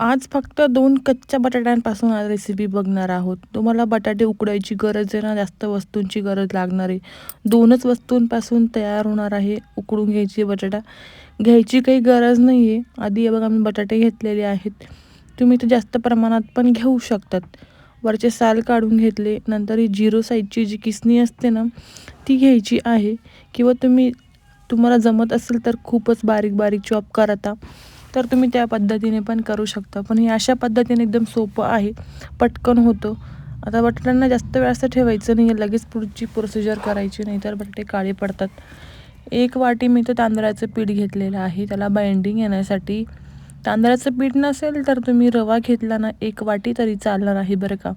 आज फक्त दोन कच्च्या बटाट्यांपासून आज रेसिपी बघणार आहोत. तुम्हाला बटाटे उकडायची गरज आहे ना जास्त वस्तूंची गरज लागणार आहे. दोनच वस्तूंपासून तयार होणार आहे उकडून घ्यायची बटाटा. घ्यायची काही गरज नाही आहे आधी बघा मी बटाटे घेतलेले आहेत. तुम्ही ते जास्त प्रमाणात पण घेऊ शकतात. वरचे साल काढून घेतले नंतर ही झिरो साईजची जी किसणी असते ना ती घ्यायची आहे. किंवा तुम्ही तुम्हाला जमत असेल तर खूपच बारीक बारीक चॉप करता. तर तुम्ही त्या पद्धतीने पण करू शकता. पण हे अशा पद्धतीने एकदम सोपं आहे. पटकन होतं. आता बटाट्यांना जास्त वेळ असं ठेवायचं नाही. आहे लगेच पुढची प्रोसिजर करायची नाही तर बटाटे काळे पडतात. एक वाटी मी तर तांदळाचं पीठ घेतलेलं आहे. त्याला बाइंडिंग येण्यासाठी तांदळाचं पीठ नसेल तर तुम्ही रवा घेतला ना एक वाटी तरी चालणार आहे बरं का.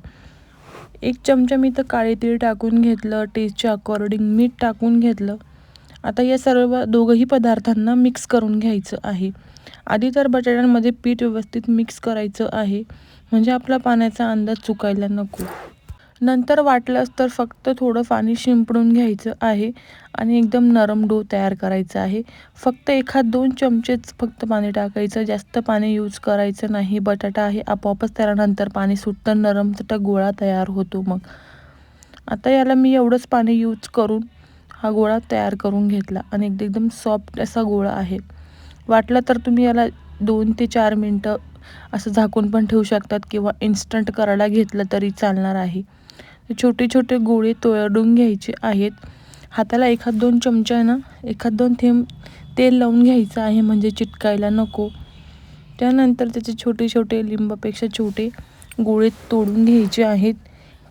एक चमचा मी तर काळे तीळ टाकून घेतलं. टेस्टच्या अकॉर्डिंग मीठ टाकून घेतलं. आता या सर्व दोघंही पदार्थांना मिक्स करून घ्यायचं आहे. आधी तर बटाट्यांमध्ये पीठ व्यवस्थित मिक्स करायचं आहे. म्हणजे आपला पाण्याचा अंदाज चुकायला नको. नंतर वाटलंच तर फक्त थोडं पाणी शिंपडून घ्यायचं आहे आणि एकदम नरम डो तयार करायचा आहे. फक्त एखाद दोन चमचेच फक्त पाणी टाकायचं. जास्त पाणी यूज करायचं नाही. बटाटा आहे आपोआपच त्यानंतर पाणी सुटतं. नरम तर गोळा तयार होतो मग. आता याला मी एवढंच पाणी यूज करून हा गोळा तयार करून घेतला. आणि एकदम सॉफ्ट असा गोळा आहे. वाटलं तर तुम्ही याला दोन ते चार मिनटं असं झाकून पण ठेवू शकतात किंवा इन्स्टंट करायला घेतलं तरी चालणार आहे. छोटे छोटे गोळे तोडून घ्यायचे आहेत. हाताला एखाद दोन चमच्यानं ना एखाद दोन थेंब तेल लावून घ्यायचं आहे म्हणजे चिटकायला नको. त्यानंतर त्याचे छोटे छोटे लिंबापेक्षा छोटे गोळे तोडून घ्यायचे आहेत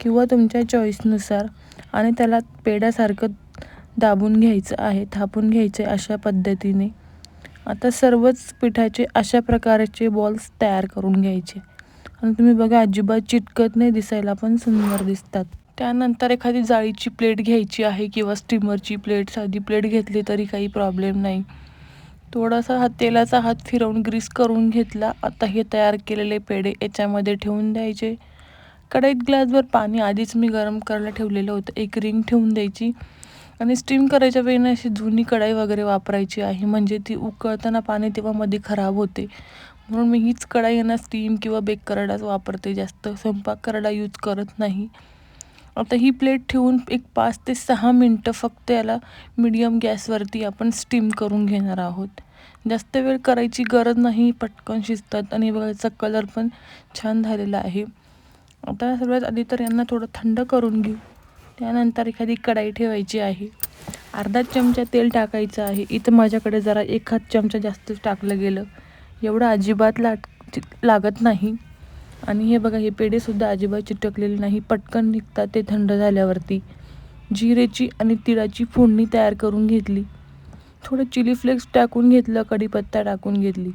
किंवा तुमच्या चॉईसनुसार आणि त्याला पेड्यासारखं दाबून घ्यायचं आहे थापून घ्यायचं आहे अशा पद्धतीने. आता सर्वच पिठाचे अशा प्रकारचे बॉल्स तयार करून घ्यायचे. आणि तुम्ही बघा अजिबात चिटकत नाही दिसायला पण सुंदर दिसतात. त्यानंतर एखादी जाळीची प्लेट घ्यायची आहे किंवा स्टीमरची प्लेट साधी प्लेट घेतली तरी काही प्रॉब्लेम नाही. थोडासा हात तेलाचा हात फिरवून ग्रीस करून घेतला. आता हे तयार केलेले पेढे याच्यामध्ये ठेवून द्यायचे. कढईत ग्लासभर पाणी आधीच मी गरम करायला ठेवलेलं होतं. एक रिंग ठेवून द्यायची. आणि स्टीम करायच्या वेळेला अशी जुनी कढाई वगैरे वापरायची आहे. म्हणजे ती उकळताना पाणी तेव्हा मध्ये खराब होते. म्हणून मी हीच कढाई यांना स्टीम किंवा बेक करडाच वापरते. जास्त स्वयंपाक करडा यूज करत नाही. आता ही प्लेट ठेवून एक पाच ते सहा मिनटं फक्त याला मीडियम गॅसवरती आपण स्टीम करून घेणार आहोत. जास्त वेळ करायची गरज नाही. पटकन शिजतात आणि बघायचा कलर पण छान झालेला आहे. आता सर्वात आधी तर यांना थोडं थंड करून घेऊ. त्यानंतर एखादी कढाई ठेवायची आहे. अर्धा चमचा तेल टाकायचं आहे. इथं माझ्याकडे जरा एखाद चमचा जास्तच टाकलं गेलं. एवढं अजिबात लाट लागत नाही. आणि हे बघा हे पेढेसुद्धा अजिबात चिटकलेले नाही. पटकन निघतात ते थंड झाल्यावरती. जिरेची आणि तिळाची फोडणी तयार करून घेतली. थोडं चिली फ्लेक्स टाकून घेतलं कढीपत्ता टाकून घेतली.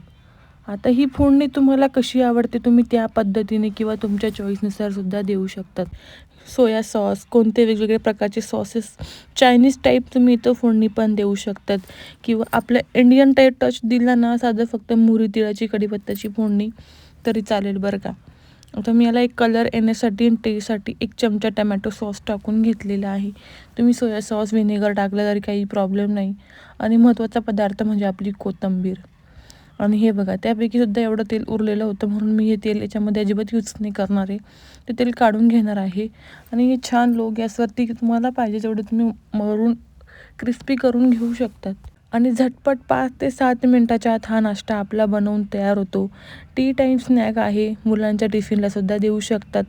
आता ही फोडणी तुम्हाला कशी आवडते तुम्ही त्या पद्धतीने किंवा तुमच्या चॉईसनुसार सुद्धा देऊ शकतात. सोया सॉस कोणते वेगवेगळे प्रकारचे सॉसेस चायनीज टाईप तुम्ही इथं फोडणी पण देऊ शकतात. किंवा आपल्या इंडियन टाईप टच दिला ना साधं फक्त मुरी तिळाची कढीपत्त्याची फोडणी तरी चालेल बरं का. आता मी याला एक कलर येण्यासाठी आणि एक चमचा टमॅटो सॉस टाकून घेतलेला आहे. तुम्ही सोया सॉस व्हिनेगर टाकलं तरी काही प्रॉब्लेम नाही. आणि महत्त्वाचा पदार्थ म्हणजे आपली कोथिंबीर. आणि हे बघा त्यापैकी सुद्धा एवढं तेल उरलेलं होतं म्हणून मी हे तेल याच्यामध्ये अजिबात यूज नाही करणार आहे. ते तेल काढून घेणार आहे. आणि हे छान लो गॅसवरती तुम्हाला पाहिजे तेवढं तुम्ही मरून क्रिस्पी करून घेऊ शकतात. आणि झटपट पाच ते सात मिनटाच्या आत हा नाश्ता आपला बनवून तयार होतो. टी टाईम स्नॅक आहे. मुलांच्या टिफिनलासुद्धा देऊ शकतात.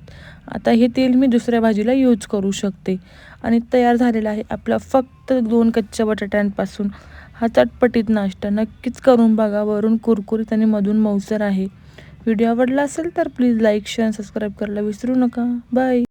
आता हे तेल मी दुसऱ्या भाजीला यूज करू शकते. आणि तयार झालेला आहे आपला फक्त दोन कच्च्या बटाट्यांपासून. हा चटपटीत नाश्ता. नक्कीच करून बघा. वरून कुरकुरीत आणि मधून मौसर आहे. व्हिडिओ आवडला असेल तर प्लीज लाईक शेअर सबस्क्राईब करायला विसरू नका. बाय.